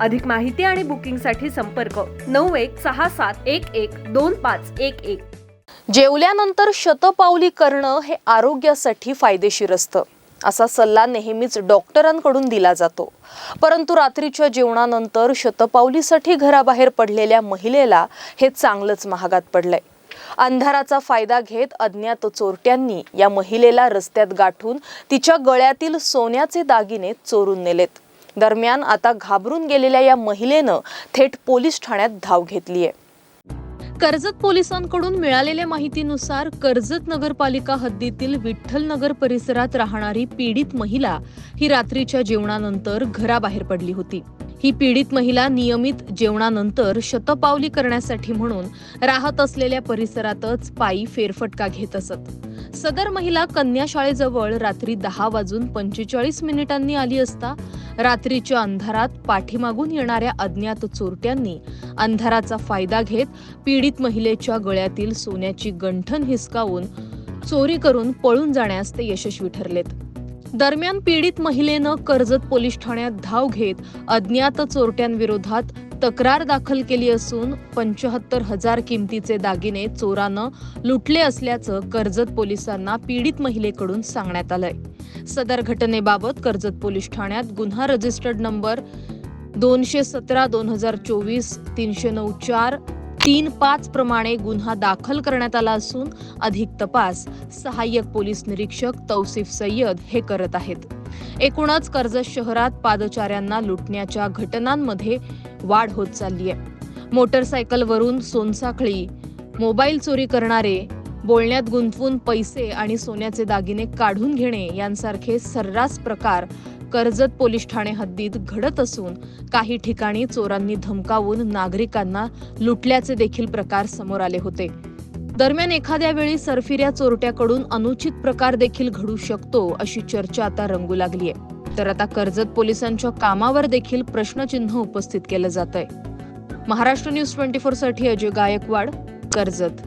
अधिक माहिती आणि बुकिंगसाठी संपर्क नऊ एक सहा सात एक एक दोन पाच एक एक. जेवल्यानंतर शतपावली करणं हे आरोग्यासाठी फायदेशीर असतं. असा सल्ला नेहमीच डॉक्टरांकडून दिला जातो. परंतु रात्रीच्या जेवणानंतर शतपावलीसाठी घराबाहेर पडलेल्या महिलेला हे चांगलंच महागात पडलंय. अंधाराचा फायदा घेत अज्ञात चोरट्यांनी या महिलेला रस्त्यात गाठून तिच्या गळ्यातील सोन्याचे दागिने चोरून नेलेत. दरम्यान आता घाबरून गेलेल्या या महिलेनं थेट पोलीस ठाण्यात धाव घेतलीय कर्जत पोलिसांकडून मिळालेल्या माहितीनुसार कर्जत नगरपालिका हद्दीतील विठ्ठल नगर परिसरात राहणारी पीडित महिला ही रात्रीच्या जेवणानंतर घराबाहेर पडली होती. ही पीडित महिला नियमित जेवणानंतर शतपावली करण्यासाठी म्हणून राहत असलेल्या परिसरातच पायी फेरफटका घेत असत. सदर महिला कन्या शाळेजवळ रात्री दहा वाजून पंचेचाळीस मिनिटांनी आली असता रात्रीच्या अंधारात पाठीमागून येणाऱ्या अज्ञात चोरट्यांनी अंधाराचा फायदा घेत पीडित महिलेच्या गळ्यातील सोन्याची गंठण हिसकावून चोरी करून पळून जाण्यास ते यशस्वी ठरलेत. दरम्यान पीडित महिलेनं कर्जत पोलीस ठाण्यात धाव घेत अज्ञात चोरट्यांविरोधात तक्रार दाखल केली असून पंचाहत्तर हजार किमतीचे दागिने चोरानं लुटले असल्याचं कर्जत पोलिसांना पीडित महिलेकडून सांगण्यात आलंय. सदर घटनेबाबत कर्जत पोलीस ठाण्यात गुन्हा रजिस्टर्ड नंबर दोनशे सतरा दोन हजार चोवीस तीनशे नऊ चार तीन पाच प्रमाणे गुन्हा दाखल करण्यात आला असून अधिक तपास सहाय्यक पोलीस निरीक्षक तौसिफ सय्यद हे करत आहेत. एकूणच कर्जत शहरात पादचाऱ्यांना लुटण्याच्या घटनांमध्ये वाढ होत चालली आहे मोटरसायकलवरून सोनसाखळी मोबाईल चोरी करणारे बोलण्यात गुंतवून पैसे आणि सोन्याचे दागिने काढून घेणे यांसारखे सर्रास प्रकार कर्जत पोलीस ठाणे हद्दीत घडत असून काही ठिकाणी चोरांनी धमकावून नागरिकांना लुटल्याचे देखील प्रकार समोर आले होते. दरम्यान एखाद्या वेळी सरफिऱ्या चोरट्याकडून अनुचित प्रकार देखील घडू शकतो अशी चर्चा आता रंगू लागली आहे तर आता कर्जत पोलिसांच्या कामावर देखील प्रश्नचिन्ह उपस्थित केलं जात आहे महाराष्ट्र न्यूज ट्वेंटी फोरसाठी अजय गायकवाड कर्जत.